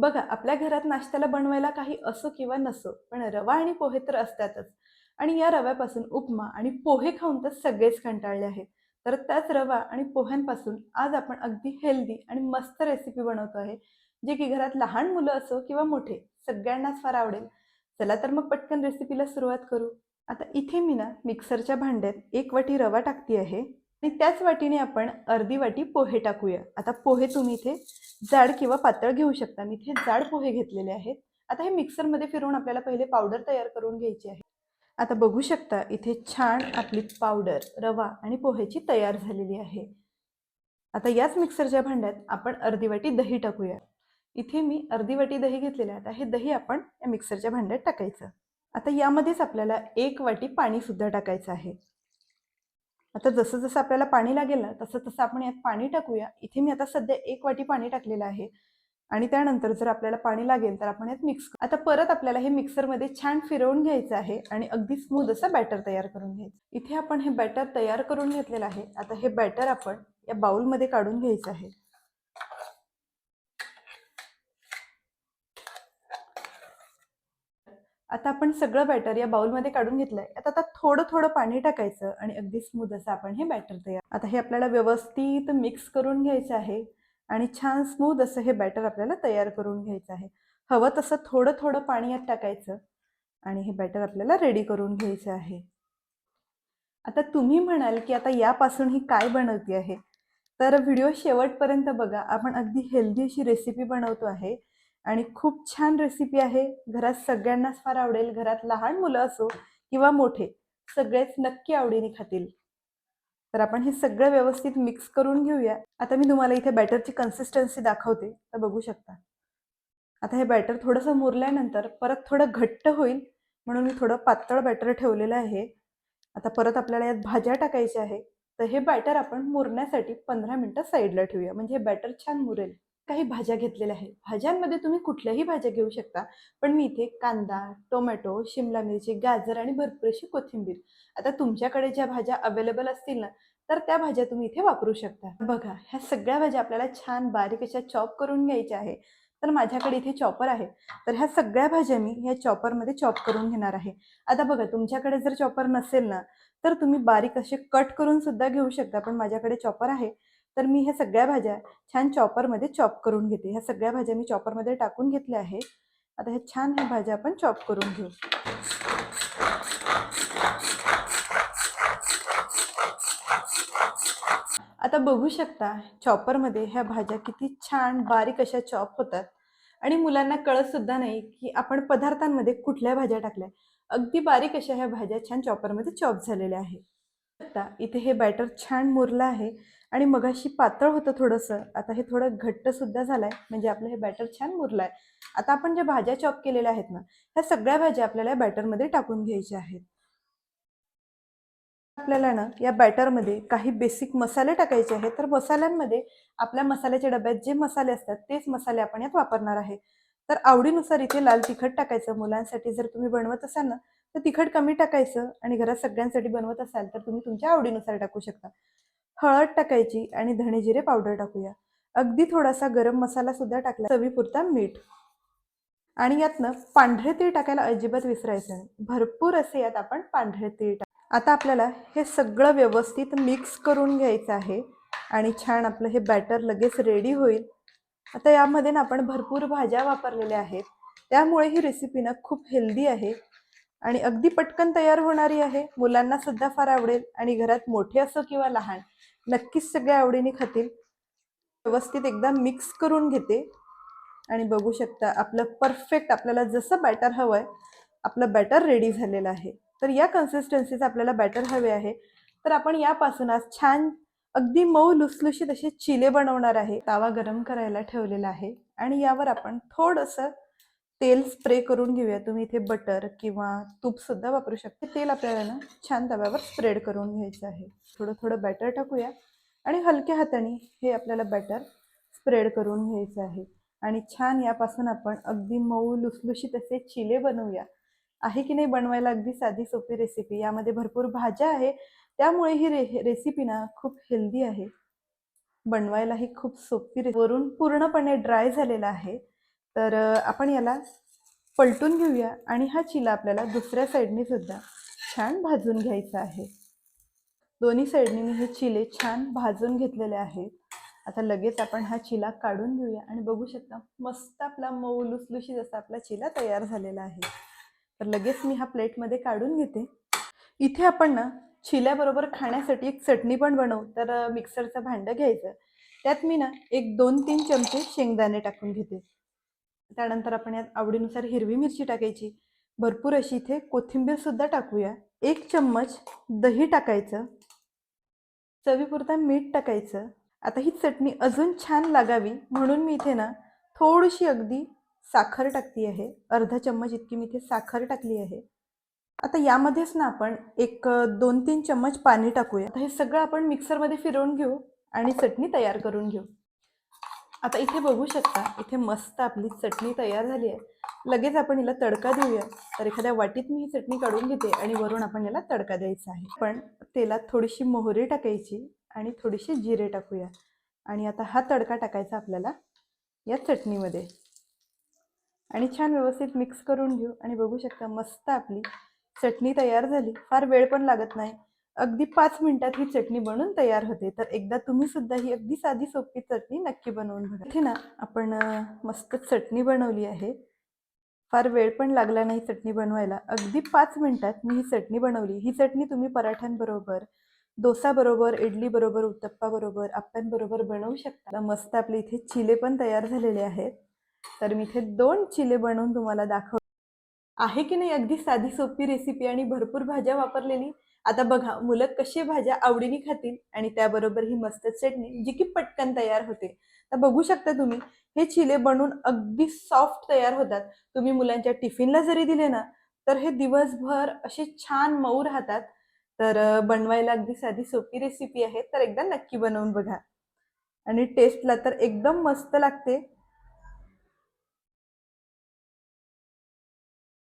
बघा आपल्या घरात नाश्त्याला बनवायला काही असो किंवा नसो पण रवा आणि पोहे तर असतातच. आणि या रव्यापासून उपमा आणि पोहे खाऊन तर सगळेच कंटाळले आहेत. तर त्याच रवा आणि पोह्यांपासून आज आपण अगदी हेल्दी आणि मस्त रेसिपी बनवतो आहे जे की घरात लहान मुलं असो किंवा मोठे सगळ्यांनाच फार आवडेल. चला तर मग पटकन रेसिपीला सुरुवात करू. आता इथे मी ना मिक्सरच्या भांड्यात एक वाटी रवा टाकते आहे आणि त्याच वाटीने आपण अर्धी वाटी पोहे टाकूया. आता पोहे तुम्ही इथे जाड किंवा पातळ घेऊ शकता. मी इथे जाड पोहे घेतलेले आहेत. आता हे मिक्सरमध्ये फिरवून आपल्याला पहिले पावडर तयार करून घ्यायची आहे. आता बघू शकता इथे छान आपली पावडर रवा आणि पोहेची तयार झालेली आहे. आता याच मिक्सरच्या भांड्यात आपण अर्धी वाटी दही टाकूया. इथे मी अर्धी वाटी दही घेतलेले आहे. आता हे दही आपण या मिक्सरच्या भांड्यात टाकायचं. आता यामध्येच आपल्याला एक वाटी पाणीसुद्धा टाकायचं आहे. आता जसं जसं आपल्याला पाणी लागेल ना तसं तसं आपण यात पाणी टाकूया. इथे मी आता सध्या एक वाटी पाणी टाकलेलं आहे. आणि त्यानंतर जर आपल्याला पाणी लागेल तर आपण यात मिक्स आता परत आपल्याला हे मिक्सरमध्ये छान फिरवून घ्यायचं आहे आणि अगदी स्मूथ असं बॅटर तयार करून घ्यायचं. इथे आपण हे बॅटर तयार करून घेतलेलं आहे. आता हे बॅटर आपण या बाउलमध्ये काढून घ्यायचं आहे. आता आपण सगळं बॅटर या बाउलमध्ये काढून घेतलंय. आता आता थोडं थोडं पाणी टाकायचं आणि अगदी स्मूथ असं आपण हे बॅटर तयार आता हे आपल्याला व्यवस्थित मिक्स करून घ्यायचं आहे आणि छान स्मूथ असं हे बॅटर आपल्याला तयार करून घ्यायचं आहे. हवं तसं थोडं थोडं पाणी यात टाकायचं आणि हे बॅटर आपल्याला रेडी करून घ्यायचं आहे. आता तुम्ही म्हणाल की आता यापासून ही काय बनवते आहे? तर व्हिडिओ शेवटपर्यंत बघा. आपण अगदी हेल्दी अशी रेसिपी बनवतो आहे. आणि खूप छान रेसिपी आहे. घरात सगळ्यांनाच फार आवडेल. घरात लहान मुलं असो किंवा मोठे सगळेच नक्की आवडीने खातील. तर आपण हे सगळं व्यवस्थित मिक्स करून घेऊया. आता मी तुम्हाला इथे बॅटरची कन्सिस्टन्सी दाखवते. तर बघू शकता. आता हे बॅटर थोडंसं मुरल्यानंतर परत थोडं घट्ट होईल. म्हणून मी थोडं पातळ बॅटर ठेवलेलं आहे. आता परत आपल्याला यात भाज्या टाकायच्या आहे. तर हे बॅटर आपण मुरण्यासाठी पंधरा मिनटं साईडला ठेवूया. म्हणजे हे बॅटर छान मुरेल. काही भाज्या घेतलेल्या आहेत. भाज्यांमध्ये तुम्ही कुठल्याही भाज्या घेऊ शकता. पण मी इथे कांदा टोमॅटो शिमला मिरची गाजर आणि भरपूर अशी कोथिंबीर. आता तुमच्याकडे ज्या भाज्या अवेलेबल असतील ना तर त्या भाज्या तुम्ही इथे वापरू शकता. बघा ह्या सगळ्या भाज्या आपल्याला छान बारीक अशा चॉप करून घ्यायच्या आहे तर माझ्याकडे इथे चॉपर आहे. तर ह्या सगळ्या भाज्या मी ह्या चॉपरमध्ये चॉप करून घेणार आहे. आता बघा तुमच्याकडे जर चॉपर नसेल ना तर तुम्ही बारीक असे कट करून सुद्धा घेऊ शकता. पण माझ्याकडे चॉपर आहे. तर मी ह्या सगळ्या भाज्या छान चॉपरमध्ये चॉप करून घेते. ह्या सगळ्या भाज्या मी चॉपरमध्ये टाकून घेतल्या आहे आता ह्या छान ह्या भाज्या आपण चॉप करून घेऊ. आता बघू शकता चॉपरमध्ये ह्या भाज्या किती छान बारीक अशा चॉप होतात. आणि मुलांना कळत सुद्धा नाही की आपण पदार्थांमध्ये कुठल्या भाज्या टाकल्या. अगदी बारीक अशा ह्या भाज्या छान चॉपरमध्ये चॉप झालेल्या आहेत. आता इथे हे बॅटर छान मुरलं आहे. आणि मगाशी पातळ होतं थोडंसं. आता हे थोडं घट्ट सुद्धा झालंय. म्हणजे आपलं हे बॅटर छान मुरलं आहे आता आपण ज्या भाज्या चॉप केलेल्या आहेत ना ह्या सगळ्या भाज्या आपल्याला बॅटरमध्ये टाकून घ्यायच्या आहेत. आपल्याला ना या बॅटरमध्ये काही बेसिक मसाले टाकायचे आहेत. तर मसाल्यांमध्ये आपल्या मसाल्याच्या डब्यात जे मसाले असतात तेच मसाले आपण यात वापरणार आहे. तर आवडीनुसार इथे लाल तिखट टाकायचं. मुलांसाठी जर तुम्ही बनवत असाल ना तर तिखट कमी टाकायचं आणि घरात सगळ्यांसाठी बनवत असाल तर तुम्ही तुमच्या आवडीनुसार टाकू शकता. हळद टाकायची आणि धणे जिरे पावडर टाकूया. अगदी थोडासा गरम मसाला सुद्धा टाकला. चवीपुरता मीठ. आणि यातनं पांढरे तीळ टाकायला अजिबात विसरायचं नाही. भरपूर असे यात आपण पांढरे तीळ टाक आता आपल्याला हे सगळं व्यवस्थित मिक्स करून घ्यायचं आहे. आणि छान आपलं हे बॅटर लगेच रेडी होईल. आता यामध्ये ना आपण भरपूर भाज्या वापरलेल्या आहेत. त्यामुळे ही रेसिपी ना खूप हेल्दी आहे. आणि अगदी पटकन तयार होणारी आहे. मुलांना सुद्धा फार आवडेल आणि घरात मोठे असो किंवा लहान नक्कीच सगळ्या आवडीने खातील. व्यवस्थित एकदा मिक्स करून घेते. आणि बघू शकता आपलं परफेक्ट आपल्याला जसं बॅटर हवं आहे आपलं बॅटर रेडी झालेलं आहे. तर या कन्सिस्टन्सीचं आपल्याला बॅटर हवे आहे. तर आपण यापासून आज छान अगदी मऊ लुसलुशीत असे चिले बनवणार आहे. तावा गरम करायला ठेवलेला आहे. आणि यावर आपण थोडंसं तेल स्प्रे करून घेऊया. तुम्ही इथे बटर किंवा तूप सुद्धा वापरू शकता. तेल आपल्याला ना छान तव्यावर स्प्रेड करून घ्यायचं आहे. थोडं थोडं बॅटर टाकूया. आणि हलक्या हाताने हे आपल्याला बॅटर स्प्रेड करून घ्यायचं आहे. आणि छान यापासून आपण अगदी मऊ लुसलुशीत असे चिले बनवूया. आहे की नाही बनवायला अगदी साधी सोपी रेसिपी यामध्ये भरपूर भाज्या आहे. त्यामुळे ही रे रेसिपी ना खूप हेल्दी आहे. बनवायलाही खूप सोपी वरून पूर्णपणे ड्राय झालेला आहे. तर आपण याला पलटून घेऊया आणि हा चिला आपल्याला दुसऱ्या साईडने सुद्धा छान भाजून घ्यायचा आहे. दोन्ही साईडने मी हे चिले छान भाजून घेतलेले आहेत. आता लगेच आपण हा चिला काढून घेऊया आणि बघू शकता मस्त आपला मऊ लुसलुशीत असा आपला चिला तयार झालेला आहे. तर लगेच मी हा प्लेटमध्ये काढून घेते. इथे आपण ना चिल्याबरोबर खाण्यासाठी एक चटणी पण बनवू. तर मिक्सरचं भांडं घ्यायचं. त्यात मी ना एक दोन तीन चमचे शेंगदाणे टाकून घेते. त्यानंतर आपण यात आवडीनुसार हिरवी मिरची टाकायची. भरपूर अशी इथे कोथिंबीर सुद्धा टाकूया. एक चम्मच दही टाकायचं. चवीपुरता मीठ टाकायचं. आता ही चटणी अजून छान लागावी. म्हणून मी इथे ना थोडीशी अगदी साखर टाकली आहे. अर्धा चम्मच इतकी मी इथे साखर टाकली आहे. आता यामध्येच ना आपण एक दोन तीन चम्मच पाणी टाकूया. आता हे सगळं आपण मिक्सरमध्ये फिरवून घेऊ आणि चटणी तयार करून घेऊ. आता इथे बघू शकता इथे मस्त आपली चटणी तयार झाली आहे. लगेच आपण हिला तडका देऊया. तर एखाद्या वाटीत मी ही चटणी काढून घेते आणि वरून आपण याला तडका द्यायचा आहे. पण तेलात थोडीशी मोहरी टाकायची आणि थोडीशी जिरे टाकूया. आणि आता हा तडका टाकायचा आपल्याला या चटणीमध्ये. आणि छान व्यवस्थित मिक्स करून घेऊ. आणि बघू शकता मस्त आपली चटणी तयार झाली. फार वेळ पण लागत नाही. अगदी पाच मिनिटात ही चटणी बनवून तयार होते. तर एकदा तुम्ही सुद्धा ही अगदी साधी सोपी चटणी नक्की बनवून बघा. इथे ना आपण मस्त चटणी बनवली आहे. फार वेळ पण लागला नाही चटणी बनवायला. अगदी पाच मिनिटात मी ही चटणी बनवली. ही चटणी तुम्ही पराठ्यांबरोबर डोसाबरोबर इडलीबरोबर उत्तप्पाबरोबर आप्प्यांबरोबर बनवू शकता. मस्त आपले इथे चिले पण तयार झालेले आहेत. तर मी इथे दोन चिले बनवून तुम्हाला दाखव आहे की नाही अगदी साधी सोपी रेसिपी आणि भरपूर भाज्या वापरलेली? आता बघा मुलं कशी भाज्या आवडीने खातील आणि त्याबरोबर ही मस्त चटणी जी की पटकन तयार होते. तर बघू शकता तुम्ही हे चिले बनवून अगदी सॉफ्ट तयार होतात. तुम्ही मुलांच्या टिफिनला जरी दिले ना तर हे दिवसभर असे छान मऊ राहतात. तर बनवायला अगदी साधी सोपी रेसिपी आहे तर एकदा नक्की बनवून बघा. आणि टेस्टला तर एकदम मस्त लागते.